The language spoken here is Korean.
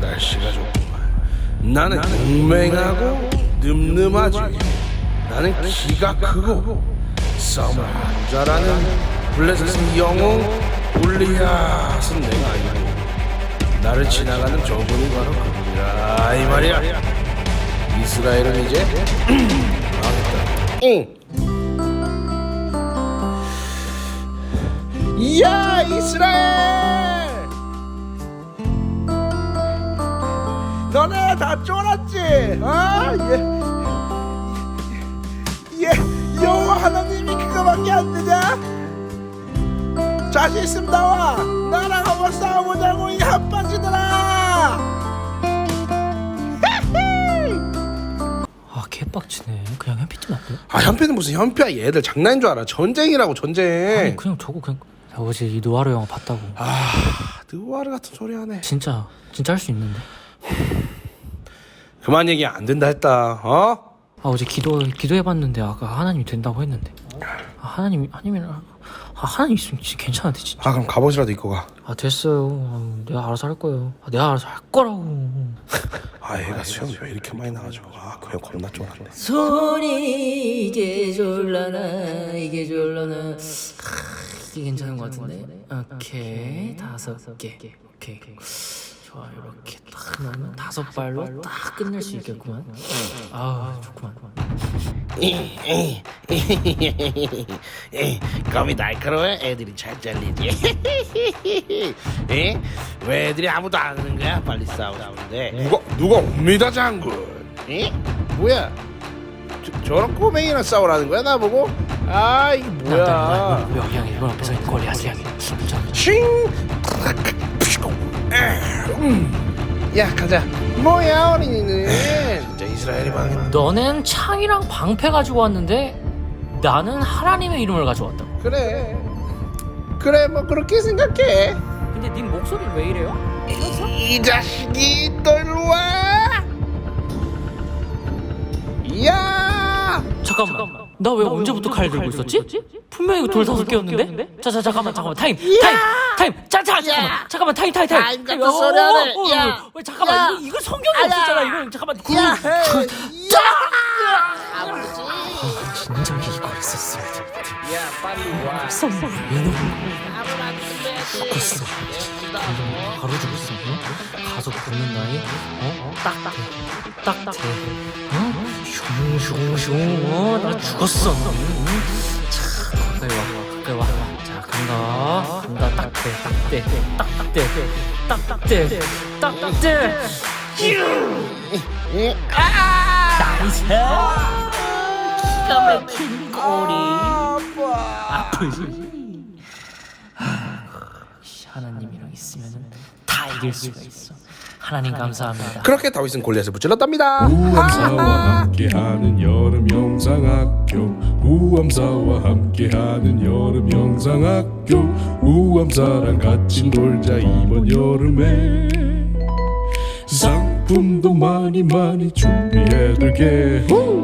날씨가 좋구만. 나는 용맹하고 늠름하지. 나는 키가 크고 싸움을 안 잘하는 블레셋의 영웅 골리앗은 내가 아니고 나를 지나가는 저분이 바로 그분이라 이 말이야. 이스라엘은 이제 망했다. 응. 이야 이스라엘! 너네 다 쫄았지? 아 예. 예, 여호와 하나님이 그거밖에 안 되냐? 자신 있으면 나와. 나랑 한번 싸워보자고 이 핫바지들아. 아 개빡치네 그냥 현피쯤 안 돼? 아 현피는 무슨 현피야 얘들 장난인 줄 알아 전쟁이라고 전쟁 아니 그냥 저거 그냥 나 어제 이 노아르 영화 봤다고 아 느와르 같은 소리 하네 진짜 진짜 할 수 있는데 그만 얘기 안 된다 했다 어? 아 어제 기도 기도해봤는데 아까 하나님이 된다고 했는데. 아 하나님 하나님이랑 아 하나님 있으면 진짜 괜찮은데 진짜. 아 그럼 갑옷이라도 입고 가. 아 됐어요. 아, 내가 알아서 할 거예요. 아, 내가 알아서 할 거라고. 아 얘가 수염이 왜 이렇게 많이 나가지고. 아 그냥 겁나 쫄았네 손이 이게 졸라나 이게 졸라나. 아, 이게 괜찮은 것 같은데? 오케이. 다섯 개. 오케이 좋아 이렇게 딱 넣으면 다섯 발로 딱 끝낼 수 있겠구만. 아 좋구만. 껌이 날카로워 애들이 잘 잘리지. 에? 왜 애들이 아무도 안 하는 거야? 빨리 싸우라는데. 누가 누가 옵니다 장군. 에? 뭐야? 저, 저런 꼬맹이랑 싸우라는 거야 나보고? 아 이게 뭐야? 여기 이거 앞에서 싱 음. 야 가자 뭐야 어린이는 진짜 이스라엘이 망했네 너넨 창이랑 방패 가지고 왔는데 나는 하나님의 이름을 가져왔다고 그래 그래 뭐 그렇게 생각해 근데 네 목소리 왜 이래요? 이 자식이 너 일로 와! 야! 잠깐만. 나 왜 언제부터 칼 들고 있었지? 분명히 돌 다섯 개였는데? 자, 자, 잠깐만, 잠깐만. 타임, 타임, 타임. 자, 자, 잠깐만. 잠깐만, 타임, 타임, 타임. 어, 소리 어, 하네. 어, 어, 야. 어, 왜, 잠깐만. 야. 이거, 이거 성경에 없었잖아. 이거 잠깐만. 그, 야! 자! 진짜 이거 있었어. 야 빨리 와 이놈. 죽었어. 바로 죽었어. 어? 가서 붙는 나이. 어? 딱 딱. 딱딱. 어? 슝 슝 슝. 어? 나 죽었어. 응? 자, 가까이 와. 가까이 와. 자, 간다. 간다. 딱대. 딱대. 딱딱대. 딱딱대. 딱딱대. 나이스. 기가 막힌 꼬리. 아프지. 역시 하나님이랑 있으면 다 이길 수가 있어. 하나님 감사합니다. 그렇게 다윗은 골리앗을 무찔렀답니다. 우암사와 함께하는 여름 영상학교. 우암사와 함께하는 여름 영상학교. 우암사랑 같이 놀자 이번 여름에. 상품도 많이 많이 준비해둘게